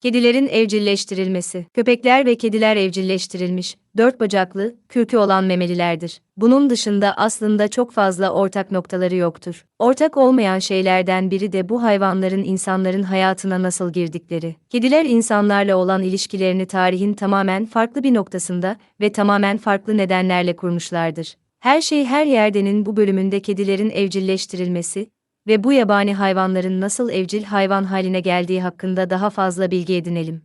Kedilerin evcilleştirilmesi. Köpekler ve kediler evcilleştirilmiş, dört bacaklı, kürkü olan memelilerdir. Bunun dışında aslında çok fazla ortak noktaları yoktur. Ortak olmayan şeylerden biri de bu hayvanların insanların hayatına nasıl girdikleri. Kediler insanlarla olan ilişkilerini tarihin tamamen farklı bir noktasında ve tamamen farklı nedenlerle kurmuşlardır. Her şey her yerdenin bu bölümünde kedilerin evcilleştirilmesi, ve bu yabani hayvanların nasıl evcil hayvan haline geldiği hakkında daha fazla bilgi edinelim.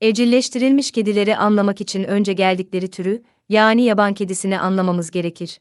Evcilleştirilmiş kedileri anlamak için önce geldikleri türü, yani yaban kedisini anlamamız gerekir.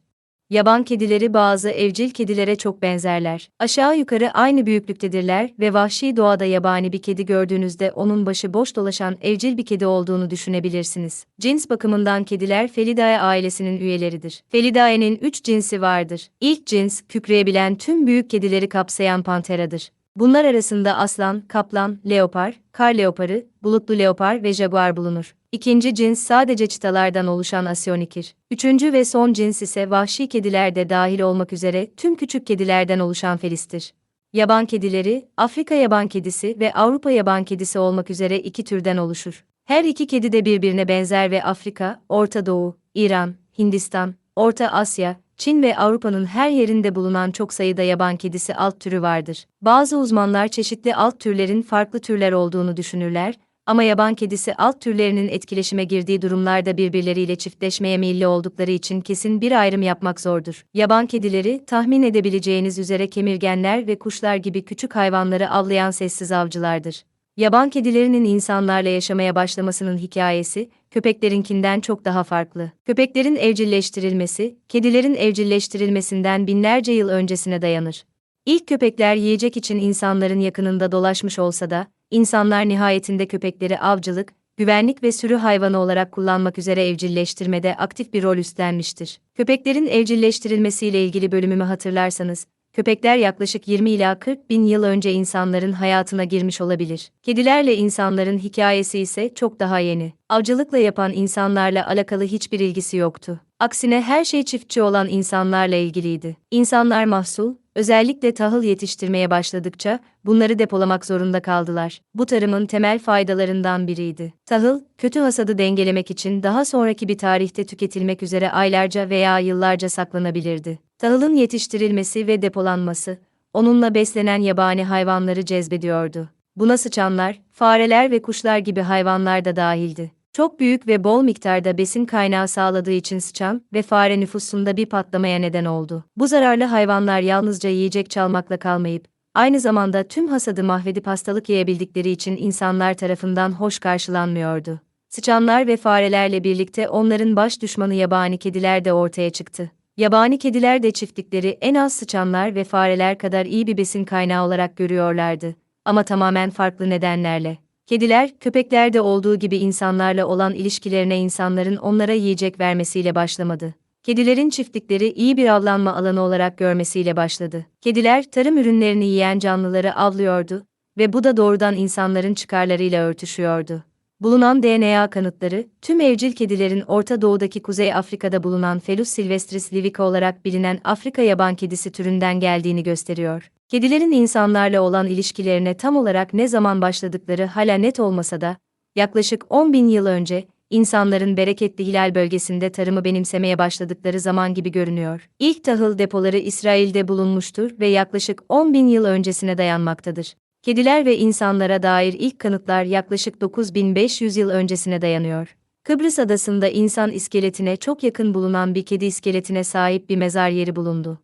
Yaban kedileri bazı evcil kedilere çok benzerler. Aşağı yukarı aynı büyüklüktedirler ve vahşi doğada yabani bir kedi gördüğünüzde onun başı boş dolaşan evcil bir kedi olduğunu düşünebilirsiniz. Cins bakımından kediler Felidae ailesinin üyeleridir. Felidae'nin üç cinsi vardır. İlk cins, kükreyebilen tüm büyük kedileri kapsayan panteradır. Bunlar arasında aslan, kaplan, leopar, kar leoparı, bulutlu leopar ve jaguar bulunur. İkinci cins sadece çitalardan oluşan asyonikir. Üçüncü ve son cins ise vahşi kediler de dahil olmak üzere tüm küçük kedilerden oluşan felistir. Yaban kedileri, Afrika yaban kedisi ve Avrupa yaban kedisi olmak üzere iki türden oluşur. Her iki kedi de birbirine benzer ve Afrika, Orta Doğu, İran, Hindistan, Orta Asya, Çin ve Avrupa'nın her yerinde bulunan çok sayıda yaban kedisi alt türü vardır. Bazı uzmanlar çeşitli alt türlerin farklı türler olduğunu düşünürler, ama yaban kedisi alt türlerinin etkileşime girdiği durumlarda birbirleriyle çiftleşmeye meyilli oldukları için kesin bir ayrım yapmak zordur. Yaban kedileri, tahmin edebileceğiniz üzere kemirgenler ve kuşlar gibi küçük hayvanları avlayan sessiz avcılardır. Yaban kedilerinin insanlarla yaşamaya başlamasının hikayesi, köpeklerinkinden çok daha farklı. Köpeklerin evcilleştirilmesi, kedilerin evcilleştirilmesinden binlerce yıl öncesine dayanır. İlk köpekler yiyecek için insanların yakınında dolaşmış olsa da, insanlar nihayetinde köpekleri avcılık, güvenlik ve sürü hayvanı olarak kullanmak üzere evcilleştirmede aktif bir rol üstlenmiştir. Köpeklerin evcilleştirilmesiyle ilgili bölümümü hatırlarsanız, köpekler yaklaşık 20 ila 40 bin yıl önce insanların hayatına girmiş olabilir. Kedilerle insanların hikayesi ise çok daha yeni. Avcılıkla yapan insanlarla alakalı hiçbir ilgisi yoktu. Aksine her şey çiftçi olan insanlarla ilgiliydi. İnsanlar mahsul, özellikle tahıl yetiştirmeye başladıkça bunları depolamak zorunda kaldılar. Bu tarımın temel faydalarından biriydi. Tahıl, kötü hasadı dengelemek için daha sonraki bir tarihte tüketilmek üzere aylarca veya yıllarca saklanabilirdi. Tahılın yetiştirilmesi ve depolanması, onunla beslenen yabani hayvanları cezbediyordu. Buna sıçanlar, fareler ve kuşlar gibi hayvanlar da dahildi. Çok büyük ve bol miktarda besin kaynağı sağladığı için sıçan ve fare nüfusunda bir patlamaya neden oldu. Bu zararlı hayvanlar yalnızca yiyecek çalmakla kalmayıp, aynı zamanda tüm hasadı mahvedip hastalık yayabildikleri için insanlar tarafından hoş karşılanmıyordu. Sıçanlar ve farelerle birlikte onların baş düşmanı yabani kediler de ortaya çıktı. Yabani kediler de çiftlikleri en az sıçanlar ve fareler kadar iyi bir besin kaynağı olarak görüyorlardı. Ama tamamen farklı nedenlerle. Kediler, köpeklerde olduğu gibi insanlarla olan ilişkilerine insanların onlara yiyecek vermesiyle başlamadı. Kedilerin çiftlikleri iyi bir avlanma alanı olarak görmesiyle başladı. Kediler, tarım ürünlerini yiyen canlıları avlıyordu ve bu da doğrudan insanların çıkarlarıyla örtüşüyordu. Bulunan DNA kanıtları, tüm evcil kedilerin Orta Doğu'daki Kuzey Afrika'da bulunan Felus silvestris livica olarak bilinen Afrika yaban kedisi türünden geldiğini gösteriyor. Kedilerin insanlarla olan ilişkilerine tam olarak ne zaman başladıkları hala net olmasa da, yaklaşık 10 bin yıl önce, insanların bereketli Hilal bölgesinde tarımı benimsemeye başladıkları zaman gibi görünüyor. İlk tahıl depoları İsrail'de bulunmuştur ve yaklaşık 10 bin yıl öncesine dayanmaktadır. Kediler ve insanlara dair ilk kanıtlar yaklaşık 9500 yıl öncesine dayanıyor. Kıbrıs adasında insan iskeletine çok yakın bulunan bir kedi iskeletine sahip bir mezar yeri bulundu.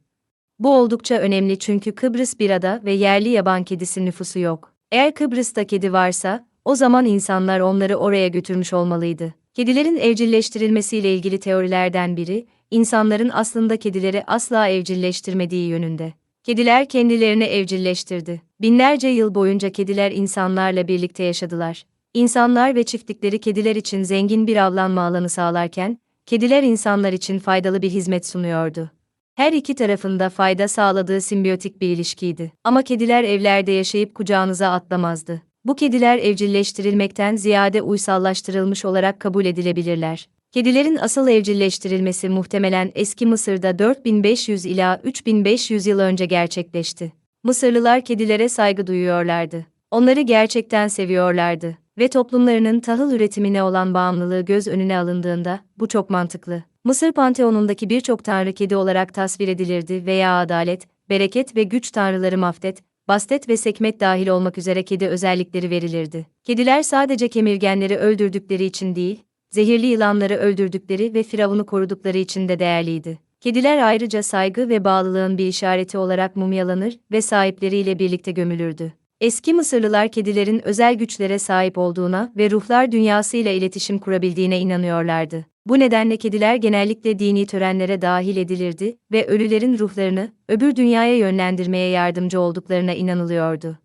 Bu oldukça önemli çünkü Kıbrıs bir ada ve yerli yaban kedisi nüfusu yok. Eğer Kıbrıs'ta kedi varsa, o zaman insanlar onları oraya götürmüş olmalıydı. Kedilerin evcilleştirilmesiyle ilgili teorilerden biri, insanların aslında kedileri asla evcilleştirmediği yönünde. Kediler kendilerini evcilleştirdi. Binlerce yıl boyunca kediler insanlarla birlikte yaşadılar. İnsanlar ve çiftlikleri kediler için zengin bir avlanma alanı sağlarken, kediler insanlar için faydalı bir hizmet sunuyordu. Her iki tarafında fayda sağladığı simbiyotik bir ilişkiydi. Ama kediler evlerde yaşayıp kucağınıza atlamazdı. Bu kediler evcilleştirilmekten ziyade uysallaştırılmış olarak kabul edilebilirler. Kedilerin asıl evcilleştirilmesi muhtemelen eski Mısır'da 4500 ila 3500 yıl önce gerçekleşti. Mısırlılar kedilere saygı duyuyorlardı. Onları gerçekten seviyorlardı ve toplumlarının tahıl üretimine olan bağımlılığı göz önüne alındığında bu çok mantıklı. Mısır panteonundaki birçok tanrı kedi olarak tasvir edilirdi veya adalet, bereket ve güç tanrıları Maftet, Bastet ve Sekmet dahil olmak üzere kedi özellikleri verilirdi. Kediler sadece kemirgenleri öldürdükleri için değil, zehirli yılanları öldürdükleri ve Firavun'u korudukları için de değerliydi. Kediler ayrıca saygı ve bağlılığın bir işareti olarak mumyalanır ve sahipleriyle birlikte gömülürdü. Eski Mısırlılar kedilerin özel güçlere sahip olduğuna ve ruhlar dünyasıyla iletişim kurabildiğine inanıyorlardı. Bu nedenle kediler genellikle dini törenlere dahil edilirdi ve ölülerin ruhlarını öbür dünyaya yönlendirmeye yardımcı olduklarına inanılıyordu.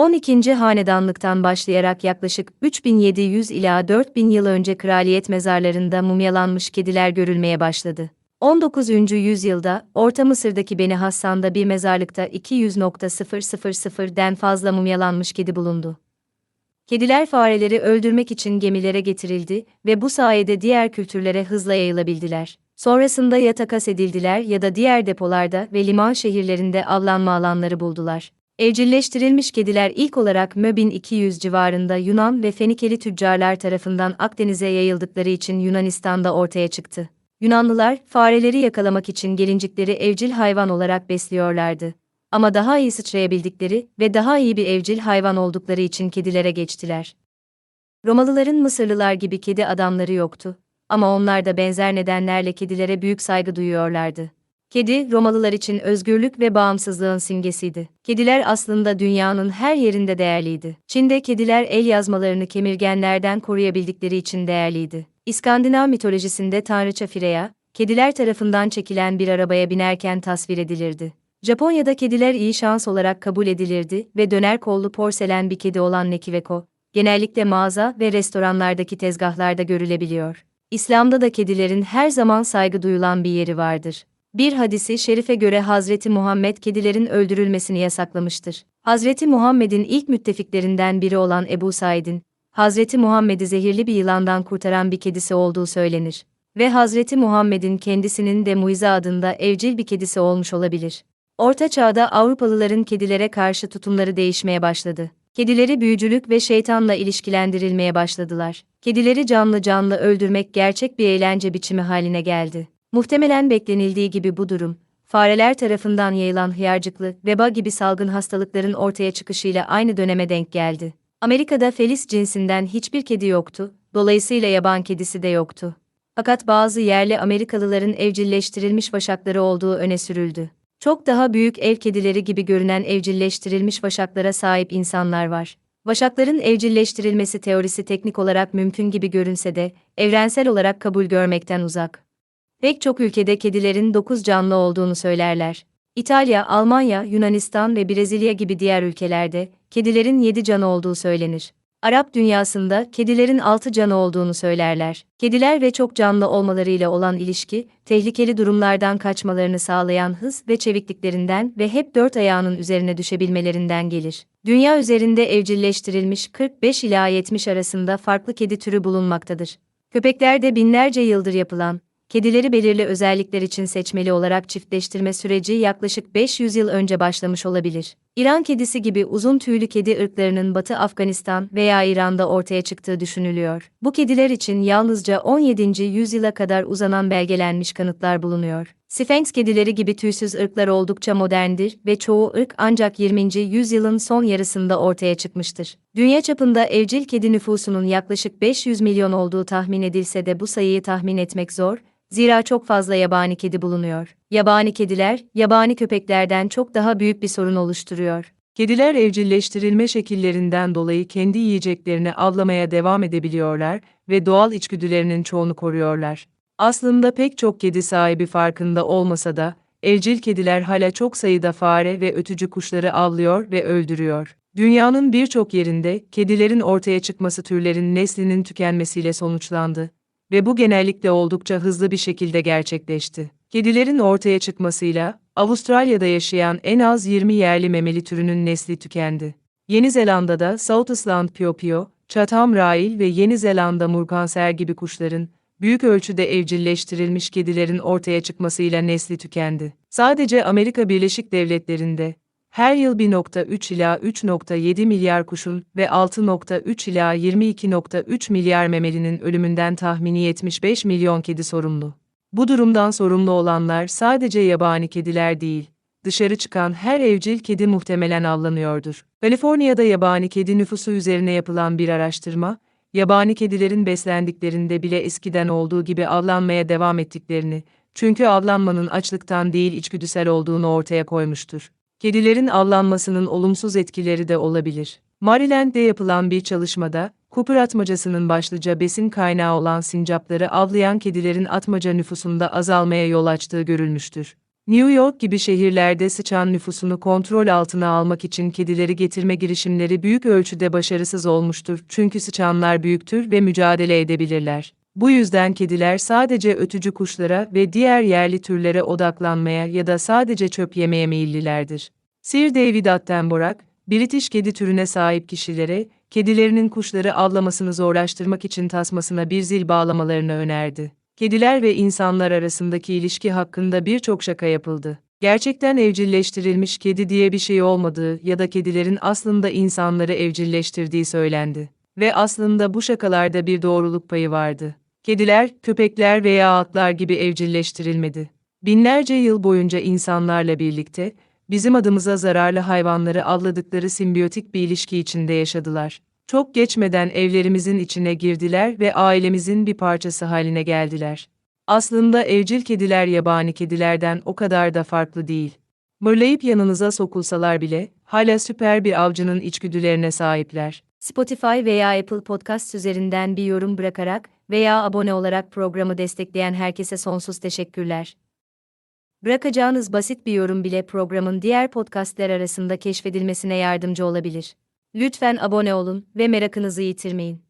12. hanedanlıktan başlayarak yaklaşık 3700 ila 4000 yıl önce kraliyet mezarlarında mumyalanmış kediler görülmeye başladı. 19. yüzyılda Orta Mısır'daki Beni Hassan'da bir mezarlıkta 200.000'den fazla mumyalanmış kedi bulundu. Kediler fareleri öldürmek için gemilere getirildi ve bu sayede diğer kültürlere hızla yayılabildiler. Sonrasında ya takas edildiler ya da diğer depolarda ve liman şehirlerinde avlanma alanları buldular. Evcilleştirilmiş kediler ilk olarak Möbin 200 civarında Yunan ve Fenikeli tüccarlar tarafından Akdeniz'e yayıldıkları için Yunanistan'da ortaya çıktı. Yunanlılar, fareleri yakalamak için gelincikleri evcil hayvan olarak besliyorlardı. Ama daha iyi sıçrayabildikleri ve daha iyi bir evcil hayvan oldukları için kedilere geçtiler. Romalıların Mısırlılar gibi kedi adamları yoktu. Ama onlar da benzer nedenlerle kedilere büyük saygı duyuyorlardı. Kedi, Romalılar için özgürlük ve bağımsızlığın simgesiydi. Kediler aslında dünyanın her yerinde değerliydi. Çin'de kediler el yazmalarını kemirgenlerden koruyabildikleri için değerliydi. İskandinav mitolojisinde tanrıça Freya, kediler tarafından çekilen bir arabaya binerken tasvir edilirdi. Japonya'da kediler iyi şans olarak kabul edilirdi ve döner kollu porselen bir kedi olan Nekiveko, genellikle mağaza ve restoranlardaki tezgahlarda görülebiliyor. İslam'da da kedilerin her zaman saygı duyulan bir yeri vardır. Bir hadisi şerife göre Hazreti Muhammed kedilerin öldürülmesini yasaklamıştır. Hazreti Muhammed'in ilk müttefiklerinden biri olan Ebu Said'in, Hazreti Muhammed'i zehirli bir yılandan kurtaran bir kedisi olduğu söylenir. Ve Hazreti Muhammed'in kendisinin de Muize adında evcil bir kedisi olmuş olabilir. Orta Çağ'da Avrupalıların kedilere karşı tutumları değişmeye başladı. Kedileri büyücülük ve şeytanla ilişkilendirilmeye başladılar. Kedileri canlı canlı öldürmek gerçek bir eğlence biçimi haline geldi. Muhtemelen beklenildiği gibi bu durum, fareler tarafından yayılan hıyarcıklı, veba gibi salgın hastalıkların ortaya çıkışıyla aynı döneme denk geldi. Amerika'da felis cinsinden hiçbir kedi yoktu, dolayısıyla yaban kedisi de yoktu. Fakat bazı yerli Amerikalıların evcilleştirilmiş vaşakları olduğu öne sürüldü. Çok daha büyük ev kedileri gibi görünen evcilleştirilmiş vaşaklara sahip insanlar var. Vaşakların evcilleştirilmesi teorisi teknik olarak mümkün gibi görünse de, evrensel olarak kabul görmekten uzak. Pek çok ülkede kedilerin 9 canlı olduğunu söylerler. İtalya, Almanya, Yunanistan ve Brezilya gibi diğer ülkelerde kedilerin 7 canı olduğu söylenir. Arap dünyasında kedilerin 6 canı olduğunu söylerler. Kediler ve çok canlı olmalarıyla olan ilişki, tehlikeli durumlardan kaçmalarını sağlayan hız ve çevikliklerinden ve hep dört ayağının üzerine düşebilmelerinden gelir. Dünya üzerinde evcilleştirilmiş 45 ila 70 arasında farklı kedi türü bulunmaktadır. Köpeklerde binlerce yıldır yapılan, kedileri belirli özellikler için seçmeli olarak çiftleştirme süreci yaklaşık 500 yıl önce başlamış olabilir. İran kedisi gibi uzun tüylü kedi ırklarının Batı Afganistan veya İran'da ortaya çıktığı düşünülüyor. Bu kediler için yalnızca 17. yüzyıla kadar uzanan belgelenmiş kanıtlar bulunuyor. Sphinx kedileri gibi tüysüz ırklar oldukça moderndir ve çoğu ırk ancak 20. yüzyılın son yarısında ortaya çıkmıştır. Dünya çapında evcil kedi nüfusunun yaklaşık 500 milyon olduğu tahmin edilse de bu sayıyı tahmin etmek zor, Zira çok fazla yabani kedi bulunuyor. Yabani kediler, yabani köpeklerden çok daha büyük bir sorun oluşturuyor. Kediler evcilleştirilme şekillerinden dolayı kendi yiyeceklerini avlamaya devam edebiliyorlar ve doğal içgüdülerinin çoğunu koruyorlar. Aslında pek çok kedi sahibi farkında olmasa da, evcil kediler hala çok sayıda fare ve ötücü kuşları avlıyor ve öldürüyor. Dünyanın birçok yerinde kedilerin ortaya çıkması türlerin neslinin tükenmesiyle sonuçlandı ve bu genellikle oldukça hızlı bir şekilde gerçekleşti. Kedilerin ortaya çıkmasıyla Avustralya'da yaşayan en az 20 yerli memeli türünün nesli tükendi. Yeni Zelanda'da South Island Piopio, Chatham Rail ve Yeni Zelanda murkanser gibi kuşların Büyük ölçüde evcilleştirilmiş kedilerin ortaya çıkmasıyla nesli tükendi. Sadece Amerika Birleşik Devletleri'nde her yıl 1.3 ila 3.7 milyar kuşun ve 6.3 ila 22.3 milyar memelinin ölümünden tahmini 75 milyon kedi sorumlu. Bu durumdan sorumlu olanlar sadece yabani kediler değil, dışarı çıkan her evcil kedi muhtemelen avlanıyordur. Kaliforniya'da yabani kedi nüfusu üzerine yapılan bir araştırma, yabani kedilerin beslendiklerinde bile eskiden olduğu gibi avlanmaya devam ettiklerini, çünkü avlanmanın açlıktan değil içgüdüsel olduğunu ortaya koymuştur. Kedilerin avlanmasının olumsuz etkileri de olabilir. Maryland'de yapılan bir çalışmada, Cooper atmacasının başlıca besin kaynağı olan sincapları avlayan kedilerin atmaca nüfusunda azalmaya yol açtığı görülmüştür. New York gibi şehirlerde sıçan nüfusunu kontrol altına almak için kedileri getirme girişimleri büyük ölçüde başarısız olmuştur çünkü sıçanlar büyüktür ve mücadele edebilirler. Bu yüzden kediler sadece ötücü kuşlara ve diğer yerli türlere odaklanmaya ya da sadece çöp yemeye meyillilerdir. Sir David Attenborough, British kedi türüne sahip kişilere, kedilerinin kuşları avlamasını zorlaştırmak için tasmasına bir zil bağlamalarını önerdi. Kediler ve insanlar arasındaki ilişki hakkında birçok şaka yapıldı. Gerçekten evcilleştirilmiş kedi diye bir şey olmadığı ya da kedilerin aslında insanları evcilleştirdiği söylendi. Ve aslında bu şakalarda bir doğruluk payı vardı. Kediler, köpekler veya atlar gibi evcilleştirilmedi. Binlerce yıl boyunca insanlarla birlikte, bizim adımıza zararlı hayvanları avladıkları simbiyotik bir ilişki içinde yaşadılar. Çok geçmeden evlerimizin içine girdiler ve ailemizin bir parçası haline geldiler. Aslında evcil kediler yabani kedilerden o kadar da farklı değil. Mırlayıp yanınıza sokulsalar bile, hala süper bir avcının içgüdülerine sahipler. Spotify veya Apple Podcast üzerinden bir yorum bırakarak veya abone olarak programı destekleyen herkese sonsuz teşekkürler. Bırakacağınız basit bir yorum bile programın diğer podcastler arasında keşfedilmesine yardımcı olabilir. Lütfen abone olun ve merakınızı yitirmeyin.